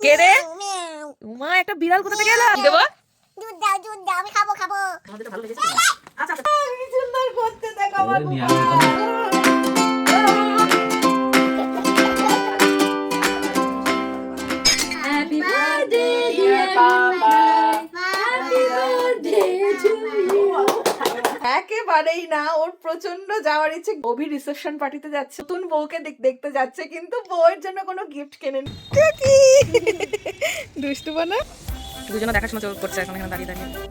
কে রে? মা একটা বিড়াল কোথা থেকে এলো? দেবো? দুধ দাও দুধ দাও আমি খাব খাব। ভালো লেগেছে। আচ্ছা আচ্ছা। সুন্দর করতে দেখ আমার একেবারেই না। ওর প্রচণ্ড যাওয়ার ইচ্ছে। গভীর রিসেপশন পার্টিতে যাচ্ছে। নতুন বউকে দেখ- দেখতে যাচ্ছে কিন্তু বউয়ের জন্য কোনো গিফট কেনেনি দুষ্টু বানা। দুজনে দেখাশোনা চল করছে এখন এখানে দাঁড়িয়ে দাঁড়িয়ে।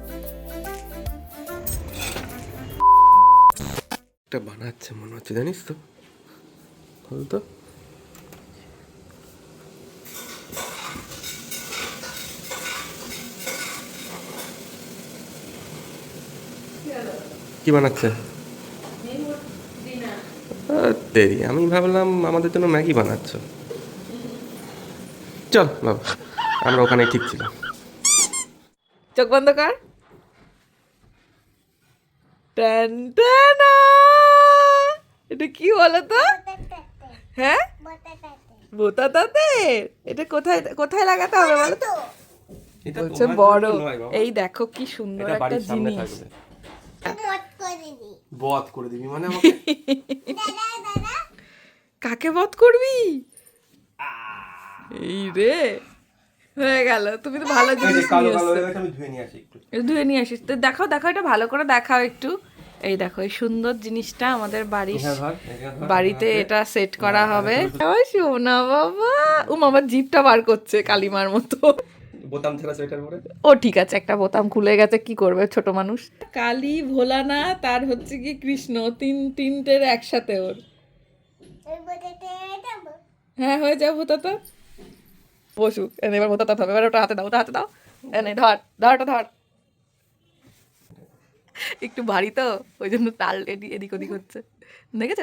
একটা বানাচ্ছে মনে হচ্ছে জানিস তো? বল কি বানাচ্ছে? দেরি। আমি ভাবলাম আমাদের জন্য ম্যাগি বানাচ্ছ। চল বাবা। আমরা ওখানে ঠিক ছিলাম। চোখ বন্ধ কর। এটা কি বলো তো? হ্যাঁ? বোতা তাতে এটা কোথায় কোথায় লাগাতে হবে বলো তো? বলছে বড়। এই দেখো কি সুন্দর একটা জিনিস। বধ করে দিবি মানে আমাকে? কাকে বধ করবি? এই রে হয়ে গেল। তুমি তো ভালো জিনিস ধুয়ে নিয়ে আসিস। তো দেখাও দেখাও এটা ভালো করে দেখাও একটু। এই দেখো এই সুন্দর জিনিসটা আমাদের বাড়ির বাড়িতে এটা সেট করা হবে। ওই সোনা বাবা। ও আমার জিপটা বার করছে কালিমার মতো। বোতাম ছাড়া সোয়েটার পরে ও ঠিক আছে একটা বোতাম খুলে গেছে কি করবে ছোট মানুষ? কালী ভোলানা তার হচ্ছে কি কৃষ্ণ তিন তিনটের একসাথে ওর। হ্যাঁ হয়ে যাব তো। এনে এবার ভোতা হবে এবার ওটা হাতে দাও ওটা হাতে দাও। এনে ধর ধর ওটা ধর। একটু ভারী তো ওই জন্য তাল এদি- এদিক ওদিক হচ্ছে। দেখেছ?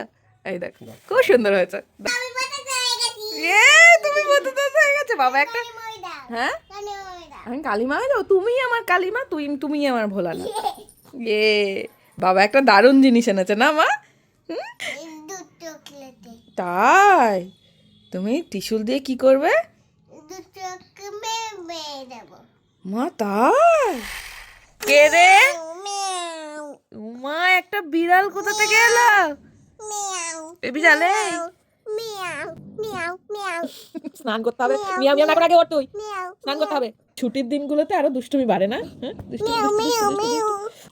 এই দেখ খুব সুন্দর হয়েছে। আমি বটাতে হয়ে গেছি। এ তুমি হয়ে বাবা একটা হ্যাঁ? আমি কালিমা হয়ে যাব তুমি আমার কালিমা তুই তুমি আমার ভোলানা এ বাবা একটা দারুণ জিনিস এনেছে না মা? তাই? তুমি টিস্যুল দিয়ে কি করবে? মা তাই? কে রে? মা একটা বিড়াল কোথা থেকে এলো? এ বিড়ালে মিয়াও মিয়াও মিয়াও। স্নান করতে হবে। মিয়া মিয়া না করে আগে ওঠ তুই। স্নান করতে হবে। ছুটির দিনগুলোতে আরও দুষ্টুমি বাড়ে না? হ্যাঁ।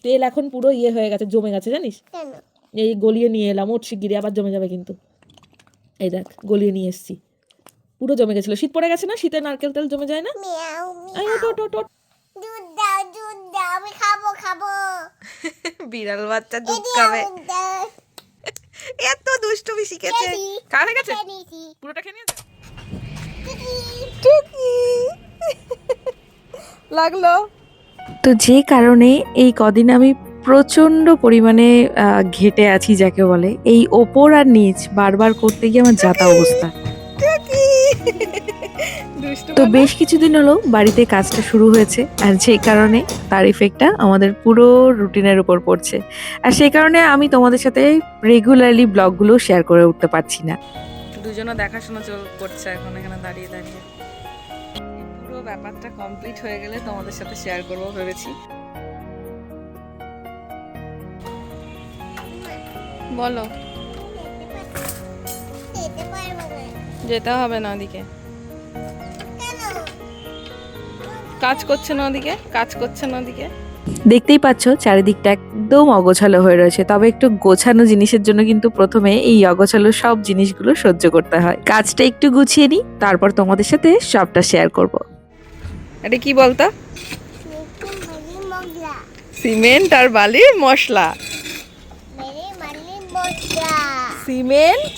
তেল এখন পুরো ইয়ে হয়ে গেছে জমে গেছে জানিস? এই গলিয়ে নিয়ে এলাম ওর শিগগিরি আবার জমে যাবে কিন্তু। এই দেখ গলিয়ে নিয়ে এসছি। পুরো জমে গেছিল। শীত পড়ে গেছে না? শীতে নারকেল তেল জমে যায় না? মিয়াও এই ওঠ ওঠ ওঠ, ওঠ। দুধ দাও দুধ দাও আমি খাব খাব। বিড়াল বাচ্চা দুধ খাবে। এত দুষ্টুমি শিখেছে। কার গেছে? পুরোটা খেয়ে নিয়েছে? লাগল? তো যে কারণে এই কদিন আমি প্রচণ্ড পরিমাণে ঘেটে আছি যাকে বলে। এই ওপর আর নিচ বারবার করতে গিয়ে আমার যাতা অবস্থা। তো বেশ কিছুদিন হলো বাড়িতে কাজটা শুরু হয়েছে আর সেই কারণে তার ইফেক্টটা আমাদের পুরো রুটিনের উপর পড়ছে। আর সেই কারণে আমি তোমাদের সাথে রেগুলারলি ব্লগগুলো শেয়ার করে উঠতে পারছি না। দুজনে দেখাশোনা চল করছে এখন এখানে দাঁড়িয়ে দাঁড়িয়ে। পুরো ব্যাপারটা কমপ্লিট হয়ে গেলে তোমাদের সাথে শেয়ার করব ভেবেছি। বলো। যেতে হবে না ওদিকে। কাজ করছে না ওদিকে, কাজ করছে না ওদিকে। দেখতেই পাচ্ছ, চারিদিকটা একদম অগোছালো হয়ে রয়েছে। তবে একটু গোছানো জিনিসের জন্য কিন্তু প্রথমে এই অগোছালো সব জিনিসগুলো সহ্য করতে হয়। কাজটা একটু গুছিয়ে নিই, তারপর তোমাদের সাথে সবটা শেয়ার করব। এটা কি বলতো? সিমেন্ট আর বালির মশলা। সিমেন্ট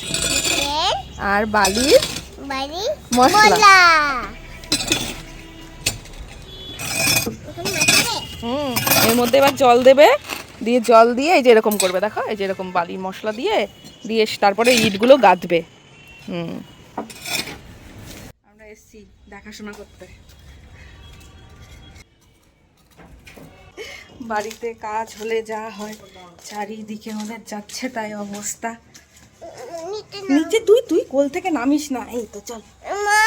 আর বালির মশলা। হুম, এর মধ্যে এবার জল দেবে। দিয়ে জল দিয়ে এই যে এরকম করবে দেখো এই যে এরকম বালি মশলা দিয়ে দিয়ে তারপরে ইটগুলো গাঁথবে হুম। আমরা এসছি দেখাশোনা করতে। বাড়িতে কাজ হলে যা হয় চারিদিকে আমাদের যাচ্ছে তাই অবস্থা। নিচে তুই তুই কোল থেকে নামিস না। এই তো চল মা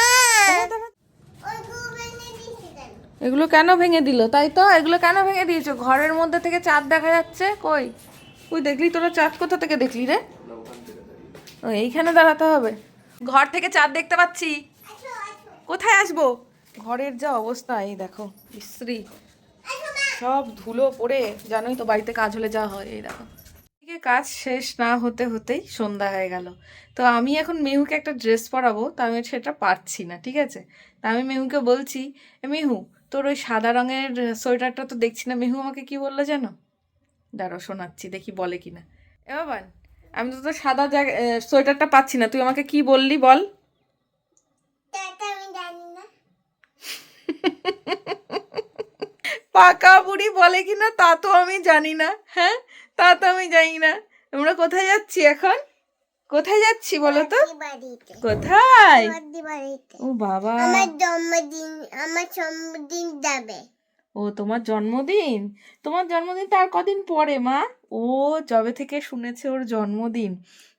ওই গোবেনে দিছি কেন এগুলো কেন ভেঙে দিল? তাই তো? এগুলো কেন ভেঙে দিয়েছ? ঘরের মধ্যে থেকে চাঁদ দেখা যাচ্ছে? কই? তুই দেখলি তোরা চাঁদ? কোথা থেকে দেখলি রে? এইখানে দাঁড়াতে হবে। ঘর থেকে চাঁদ দেখতে পাচ্ছি। কোথায় আসব? ঘরের যা অবস্থা, এই দেখো ইস্ত্রি সব ধুলো পড়ে, জানোই তো বাড়িতে কাজ হলে যা হয়, এই দেখো। কাজ শেষ না হতে হতেই সন্ধ্যা হয়ে গেল। তো আমি এখন মেহুকে একটা ড্রেস পরাবো, তো আমি সেটা পারছি না, ঠিক আছে? তা আমি মেহুকে বলছি, "এ মেহু তোর ওই সাদা রঙের সোয়েটারটা তো দেখছি না। মেহু আমাকে কি বলল জানো? দাঁড়াও শোনাচ্ছি দেখি বলে কি না এ বাবান আমি তো তোর সাদা জায়গা সোয়েটারটা পাচ্ছি না। তুই আমাকে কি বললি বল? না। পাকা বুড়ি বলে কিনা তা তো আমি জানি না। হ্যাঁ তা তো আমি জানি না। আমরা কোথায় যাচ্ছি এখন? কোথায় যাচ্ছি বলো তো? কোথায়? ও বাবা। আমার জন্মদিন আমার জন্মদিন যাবে। ও তোমার জন্মদিন? তোমার জন্মদিন তার কদিন পরে মা? ও যবে থেকে শুনেছে ওর জন্মদিন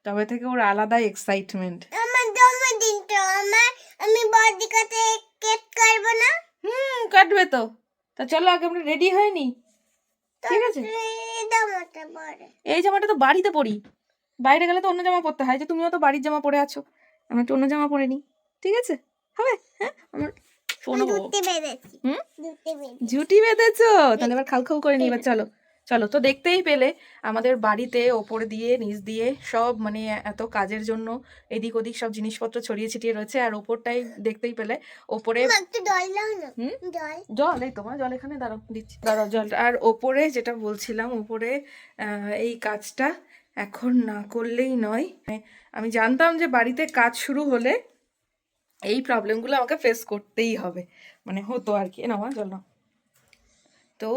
তবে থেকে ওর আলাদা এক্সাইটমেন্ট আমার জন্মদিন তো আমার আমি বদ্দি কাছে কেক কাটবো না? হুম কাটবে তো। তা চলো আগে আমরা রেডি হয়নি। ঠিক আছে? এই দামটা পরে। এই জামাটা তো বাড়িতে পরি। বাইরে গেলে তো অন্য জামা পরতে হয় যে তুমিও তো বাড়ির জামা পরে আছো আমরা একটু অন্য জামা পরে নিই ঠিক আছে? হবে? হ্যাঁ? আমার শোনো ঝুটি বেঁধেছো? তাহলে এবার খাউ খাউ করে নিই এবার চলো চলো তো দেখতেই পেলে আমাদের বাড়িতে ওপর দিয়ে নিচ দিয়ে সব মানে এত কাজের জন্য এদিক ওদিক সব জিনিসপত্র ছড়িয়ে ছিটিয়ে রয়েছে আর ওপরটাই দেখতেই পেলে ওপরে জল এই তোমার জল এখানে দাঁড়াও দিচ্ছি। দাঁড়াও জল আর ওপরে যেটা বলছিলাম ওপরে এই কাজটা এখন না করলেই নয়। আমি জানতাম যে বাড়িতে কাজ শুরু হলে এই প্রবলেমগুলো আমাকে ফেস করতেই হবে। মানে হতো আর কি না জল তো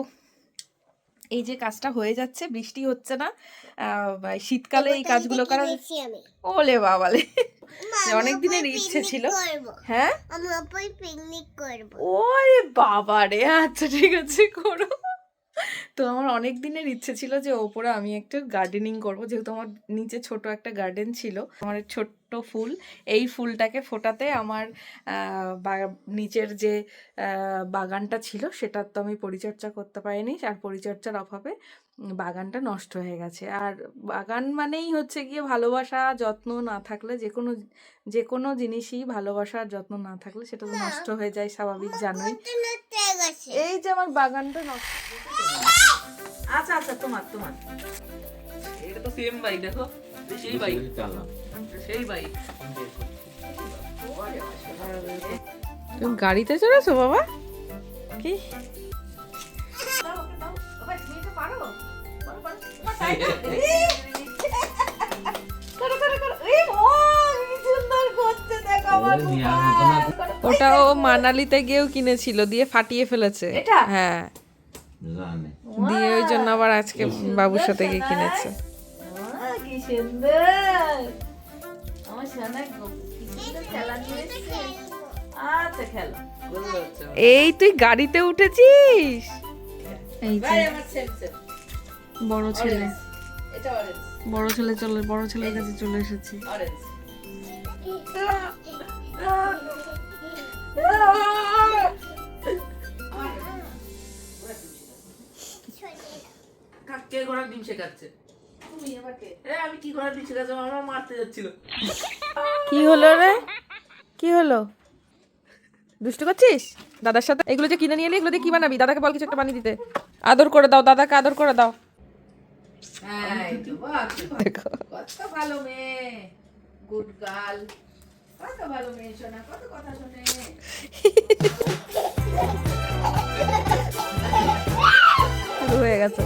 এই যে কাজটা হয়ে যাচ্ছে বৃষ্টি হচ্ছে না শীতকালে এই কাজগুলো আমি। ওলে বাবালে অনেক দিনের ইচ্ছে ছিল। হ্যাঁ? ওরে বাবা রে আচ্ছা ঠিক আছে করো। তো আমার অনেক দিনের ইচ্ছে ছিল যে ওপরে আমি একটু গার্ডেনিং করব। যেহেতু আমার নিচে ছোট একটা গার্ডেন ছিল আমার এই ছোট্ট ফুল এই ফুলটাকে ফোটাতে আমার নিচের যে বাগানটা ছিল সেটার তো আমি পরিচর্যা করতে পারিনি আর পরিচর্যার অভাবে বাগানটা নষ্ট হয়ে গেছে। আর বাগান মানেই হচ্ছে গিয়ে ভালোবাসা যত্ন না থাকলে যে কোনো যে কোনো জিনিসই ভালোবাসা আর যত্ন না থাকলে সেটা তো নষ্ট হয়ে যায় স্বাভাবিক জানোই। এই যে আমার বাগানটা নষ্ট আচ্ছা আচ্ছা তোমার তোমার। এটা তো সেম বাইক দেখো। সেই বাইক সেই বাইক তুমি গাড়িতে চড়েছো বাবা? কি? ওটা ও মানালিতে গিয়েও কিনেছিল দিয়ে ফাটিয়ে ফেলেছে। হ্যাঁ। দিয়ে ওই জন্য আবার আজকে বাবুর সাথে গিয়ে কিনেছে কি সুন্দর আমার সোনা গো কি সুন্দর খেলা আচ্ছা খেলো এই তুই গাড়িতে উঠেছিস এই বড় ছেলে এটা বড় ছেলে চলে বড় ছেলের কাছে চলে এসেছি অরেঞ্জ কে ঘোড়ার ডিম শেখাচ্ছে? আমি কি ঘোড়ার ডিম শেখাচ্ছি? আমার মারতে যাচ্ছিল। কি হলো রে? কি হলো? দুষ্টু করছিস? দাদার সাথে? এগুলো যে কিনে নিয়ে এলি এগুলো দিয়ে কি বানাবি? দাদাকে বল কিছু একটা বানিয়ে দিতে। আদর করে দাও দাদাকে আদর করে দাও। হ্যাঁ। দেখো। কত ভালো মেয়ে। গুড গার্ল কত ভালো মেয়ে শোনা কত কথা শোনে। হয়ে গেছে।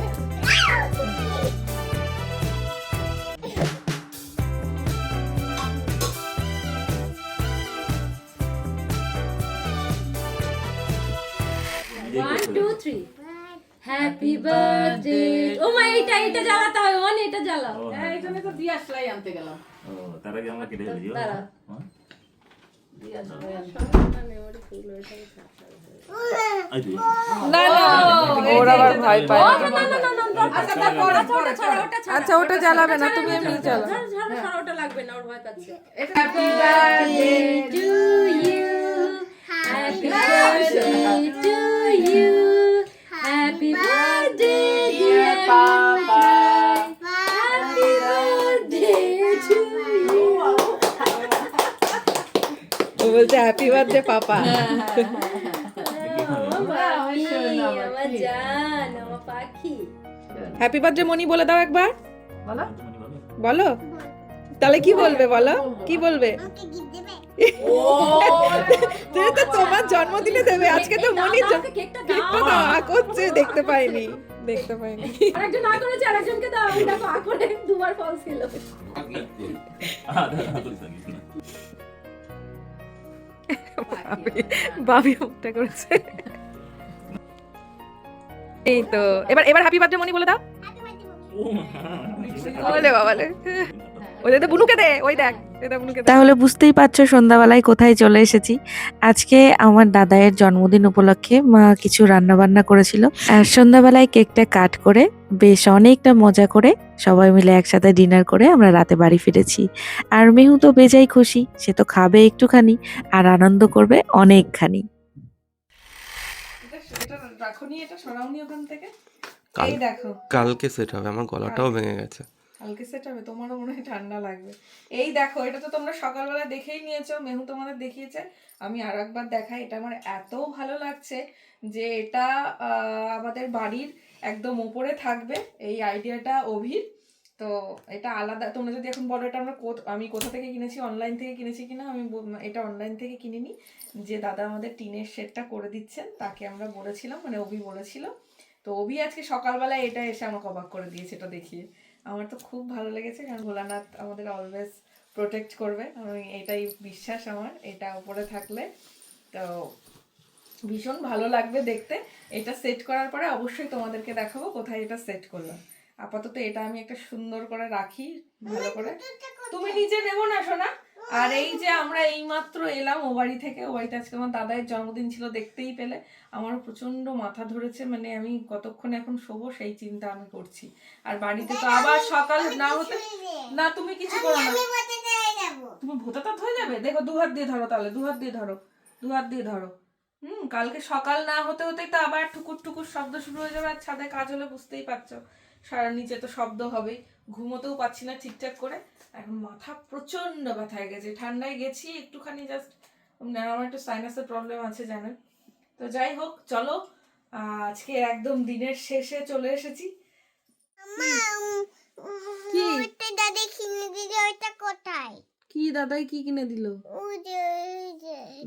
থ্রি হ্যাপি বার্থডে ও মা এইটা এটা জ্বালাতে হবে অন এটা জ্বালাও। হ্যাঁ এখানে তো দিয়া সেলাই আনতে গেলাম। ও তার আগে আমরা কেটে আবার ভয় পায়। আচ্ছা ওটা জ্বালাবে না তুমি এমনি জ্বালাও। ওটা লাগবে না ওর ভয় পাচ্ছে। Happy birthday to you. Happy birthday to you. বলছে happy birthday papa. Happy birthday Moni বলে দাও একবার। বলো। বলো। তাহলে কি বলবে বলো? কি বলবে? তো তোমার জন্মদিনে দেবে আজকে তো মনি কেকটা করছে দেখতে পাইনি। দেখতে পাইনি। আরেকজন না করেছে আরেকজনকে দাও। দেখো আ করে দুবার ফলস ছিল বাবি মুখটা করেছে। এই তো এবার এবার হ্যাপি বার্থডে মনি বলে দাও। বলে বাবালে ওই দে বুনুকে দে ওই দেখ। তাহলে বুঝতেই পারছ সন্ধ্যাবেলায় কোথায় চলে এসেছি। আজকে আমার দাদায়ের জন্মদিন উপলক্ষে মা কিছু রান্না বান্না করেছিল। আর সন্ধ্যাবেলায় কেকটা কাট করে বেশ অনেকটা মজা করে সবাই মিলে একসাথে ডিনার করে আমরা রাতে বাড়ি ফিরেছি। আর মেহু তো বেজাই খুশি সে তো খাবে একটুখানি আর আনন্দ করবে অনেকখানি। এটা রাখুনি এটা সরাওনি ওখান থেকে। কাল- এই দেখো। কালকে সেট হবে আমার গলাটাও ভেঙে গেছে। কালকে সেট হবে, তোমারও মনে হয় ঠান্ডা লাগবে। এই দেখো, এটা তো তোমরা সকালবেলা দেখেই নিয়েছো, মেহু তোমাদের দেখিয়েছে। আমি আর একবার দেখাই, এটা আমার এত ভালো লাগছে যে এটা আমাদের বাড়ির একদম ওপরে থাকবে, এই আইডিয়াটা অভির। তো এটা আলাদা, তোমরা যদি এখন বলো এটা আমরা আমি কোথা থেকে কিনেছি অনলাইন থেকে কিনেছি কিনা, আমি এটা অনলাইন থেকে কিনিনি। যে দাদা আমাদের টিনের শেডটা করে দিচ্ছেন, তাকে আমরা বলেছিলাম মানে অভি বলেছিল। তো অভি আজকে সকালবেলায় এটা এসে আমাকে অবাক করে দিয়েছে, এটা দেখিয়ে। আমার তো খুব ভালো লেগেছে কারণ ভোলানাথ আমাদের অলওয়েজ প্রোটেক্ট করবে। আমি এটাই বিশ্বাস আমার এটা উপরে থাকলে তো ভীষণ ভালো লাগবে দেখতে। এটা সেট করার পরে অবশ্যই তোমাদেরকে দেখাবো কোথায় এটা সেট করলাম আপাতত এটা আমি একটা সুন্দর করে রাখি ভালো করে। তুমি নিজে নেব না শোনা আর এই যে আমরা এইমাত্র এলাম, ও বাড়ি থেকে, ও বাড়িতে আজকে আমার দাদাইয়ের জন্মদিন ছিল, দেখতেই পেলে। আমারও প্রচণ্ড মাথা ধরেছে মানে আমি কতক্ষণ এখন শোবো সেই চিন্তা আমি করছি। আর বাড়িতে তো আবার সকাল, না হতে না, তুমি কিছু করো না। তুমি ভূতাতাত হয়ে যাবে? দেখো, দু হাত দিয়ে ধরো তাহলে, দু হাত দিয়ে ধরো, দু হাত দিয়ে ধরো। হুম, কালকে সকাল না হতে হতেই তো আবার ঠুকুর ঠুকুর শব্দ শুরু হয়ে যাবে, আর ছাদে কাজ হলে বুঝতেই পারছ। সারা নিচে তো শব্দ হবেই। ঘুমোতেও পাচ্ছি না ঠিকঠাক করে। এখন মাথা প্রচণ্ড ব্যথা হয়ে গেছে। ঠান্ডায় গেছি একটুখানি জাস্ট আমার একটু সাইনাসের প্রবলেম আছে জানেন। তো যাই হোক চলো আজকে একদম দিনের শেষে চলে এসেছি। কি? দাদা কিনে দিলে ওটা কোথায়? কি দাদাই কি কিনে দিল?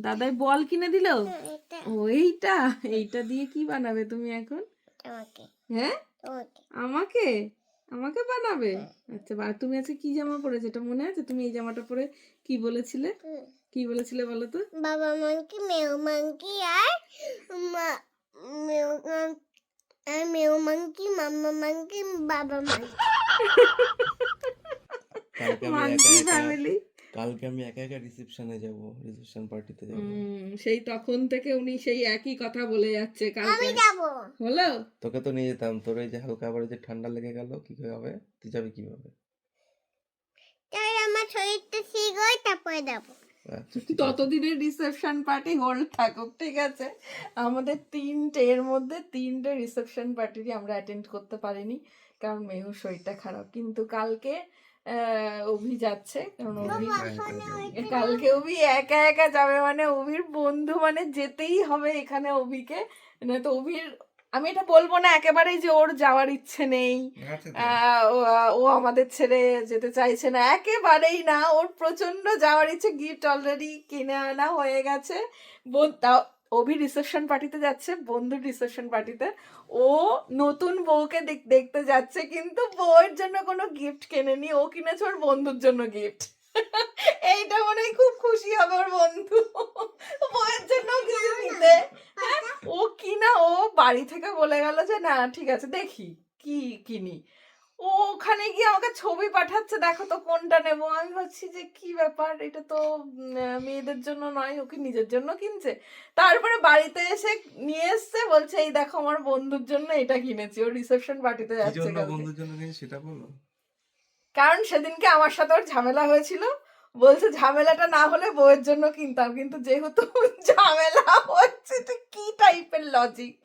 দাদাই বল কিনে দিল? ও এইটা। এইটা দিয়ে কি বানাবে তুমি এখন? হ্যাঁ? আমাকে? আমাকে বানাবে? আচ্ছা আর তুমি আজকে কি জামা পরে এটা মনে আছে? তুমি এই জামাটা পরে কি বলেছিলে। কি বলেছিলে বলো তো? বাবা মাংকি মেও মাংকি আর মা মেও আর মেও মাংকি মাম্মা মাংকি বাবা মাংকি একা ফ্যামিলি কালকে আমি একা একা রিসেপশনে যাব রিসেপশন পার্টিতে যাব। সেই তখন থেকে উনি সেই একই কথা বলে যাচ্ছে কালকে। আমি যাব। হলো? তোকে তো নিয়ে যেতাম তোর এই যে হালকা আবার যে ঠান্ডা লেগে গেল কি করে হবে? তুই যাবি কীভাবে? তাই আমার শরীরটা ঠিক হয় তারপরে যাব। আচ্ছা। ততদিনের রিসেপশন পার্টি হোল্ড থাকুক ঠিক আছে? আমাদের তিনটে এর মধ্যে তিনটে রিসেপশন পার্টিরই আমরা অ্যাটেন্ড করতে পারিনি কারণ মেহুর শরীরটা খারাপ। কিন্তু কালকে অভি যাচ্ছে। কারণ অভি কালকে অভি একা একা যাবে মানে অভির বন্ধু মানে যেতেই হবে এখানে অভিকে। না তো অভির আমি এটা বলব না একেবারেই যে ওর যাওয়ার ইচ্ছে নেই। আহ, ও আমাদের ছেড়ে যেতে চাইছে না একেবারেই না। ওর প্রচণ্ড যাওয়ার ইচ্ছে গিফট অলরেডি কিনে আনা হয়ে গেছে। অভি রিসেপশন পার্টিতে যাচ্ছে বন্ধুর রিসেপশন পার্টিতে ও নতুন বউকে দেখ- দেখতে যাচ্ছে কিন্তু বউয়ের জন্য কোনো গিফট কেনেনি। ও কিনেছে ওর বন্ধুর জন্য গিফট এইটা মনে হয় খুব খুশি হবে ওর বন্ধু। বউয়ের জন্য কিছু নিতে। হ্যাঁ, ও কিনা ও বাড়ি থেকে বলে গেল যে না ঠিক আছে দেখি কি কিনি। ও ওখানে গিয়ে আমাকে ছবি পাঠাচ্ছে দেখো তো কোনটা নেব। আমি ভাবছি যে কি ব্যাপার এটা তো মেয়েদের জন্য নয় ওকে নিজের জন্য কিনছে। তারপরে বাড়িতে এসে নিয়ে এসছে বলছে এই দেখো আমার বন্ধুর জন্য এটা কিনেছি। ও রিসেপশন পার্টিতে যাচ্ছে। বন্ধুর জন্য সেটা বলো। কারণ সেদিনকে আমার সাথে ওর ঝামেলা হয়েছিল। বলছে ঝামেলাটা না হলে বউয়ের জন্য কিনতাম। কিন্তু যেহেতু ঝামেলা হচ্ছে তো কি টাইপের লজিক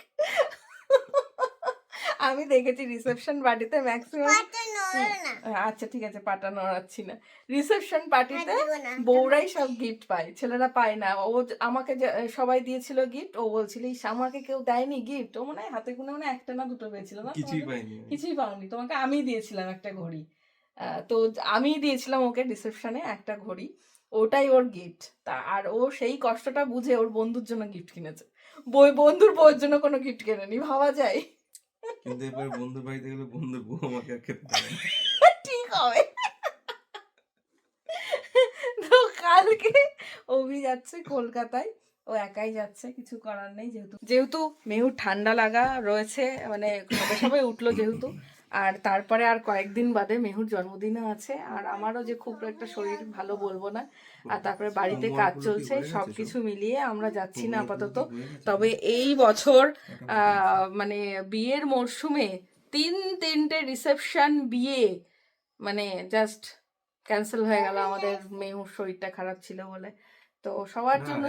আমি দেখেছি রিসেপশন পার্টিতে ম্যাক্সিমাম আচ্ছা ঠিক আছে পাটা নড়াচ্ছি না। রিসেপশন পার্টিতে বউরাই সব গিফট পায় ছেলেরা পায় না। ও আমাকে সবাই দিয়েছিল গিফট ও বলছিল "ইস, আমাকে কেউ দেয়নি গিফট ও মনে হয় হাতে গুনে মানে একটা না দুটো পেয়েছিল না? কিছুই পাইনি কিছুই পাওনি। তোমাকে আমি দিয়েছিলাম একটা ঘড়ি। আহ, তো আমি দিয়েছিলাম ওকে রিসেপশনে একটা ঘড়ি। ওটাই ওর গিফট তা আর ও সেই কষ্টটা বুঝে ওর বন্ধুর জন্য গিফট কিনেছে। বই বন্ধুর বউয়ের জন্য কোনো গিফট কেনেনি ভাবা যায়। কিন্তু বাড়িতে গেলে বউ আমাকে আর খেতে ঠিক হবে। তো কালকে অভি যাচ্ছে কলকাতায়। ও একাই যাচ্ছে, কিছু করার নেই যেহেতু। যেহেতু মেহুর ঠান্ডা লাগা রয়েছে মানে সবে সবাই উঠল যেহেতু। আর তারপরে আর কয়েকদিন বাদে মেহুর জন্মদিনও আছে আর আমারও যে খুব একটা শরীর ভালো বলব না আর তারপরে বাড়িতে কাজ চলছে সব? কিছু মিলিয়ে আমরা যাচ্ছি না আপাতত? তবে এই বছর মানে বিয়ের মরশুমে তিন তিনটে রিসেপশন বিয়ে মানে জাস্ট ক্যান্সেল হয়ে গেল আমাদের মেহুর শরীরটা খারাপ ছিল বলে তো সবার জন্য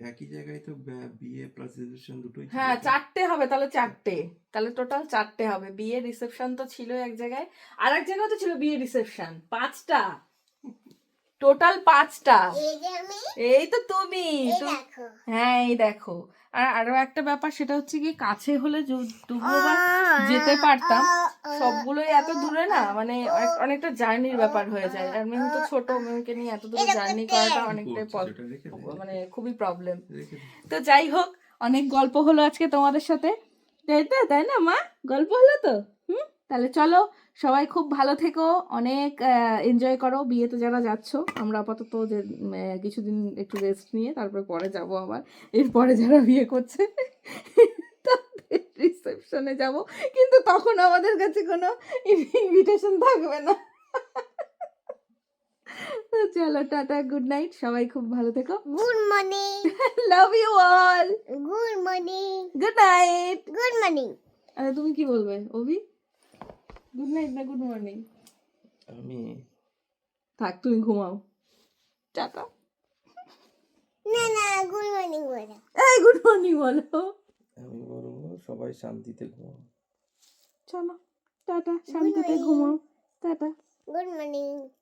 একই জায়গায় তো বিএ বিয়ে প্লাস রিসেপশন দুটোই হ্যাঁ চারটে হবে তাহলে চারটে। তাহলে টোটাল চারটে হবে। বিয়ে রিসেপশন তো ছিল এক জায়গায়। আর এক জায়গায় তো ছিল বিয়ে রিসেপশন পাঁচটা। টোটাল পাঁচটা। এই তো তুমি। এই হ্যাঁ এই দেখো। আর আরও একটা ব্যাপার সেটা হচ্ছে কি কাছে হলে যো- যেতে পারতাম সবগুলোই এত দূরে না মানে অনেকটা জার্নির ব্যাপার হয়ে যায়। আর মেহু তো ছোট মেহুকে নিয়ে এত দূরে জার্নি করাটা অনেকটাই মানে খুবই প্রবলেম তো যাই হোক অনেক গল্প হলো আজকে তোমাদের সাথে। তাই তো তাই না মা? গল্প হলো তো? হুম? তাহলে চলো সবাই খুব ভালো থেকো অনেক এনজয় করো বিয়েতে যারা যাচ্ছ আমরা আপাতত যে কিছুদিন একটু রেস্ট নিয়ে তারপরে পরে যাব আবার। এরপরে যারা বিয়ে করছে রিসেপশনে যাব। কিন্তু তখন আমাদের কাছে কোনো ইনভিটেশন থাকবে না। তো চলো টাটা গুড নাইট সবাই খুব ভালো থেকো। Good morning love you all good morning good night good morning আরে তুমি কি বলবে অভি? গুড নাইট না গুড মর্নিং আমি থাক তুমি ঘুমাও। টাটা। না না গুড মর্নিং বলো। এই গুড মর্নিং বলো। আমি বলব সবাই শান্তিতে ঘুমাও। চলো টাটা শান্তিতে ঘুমাও। টাটা। Good morning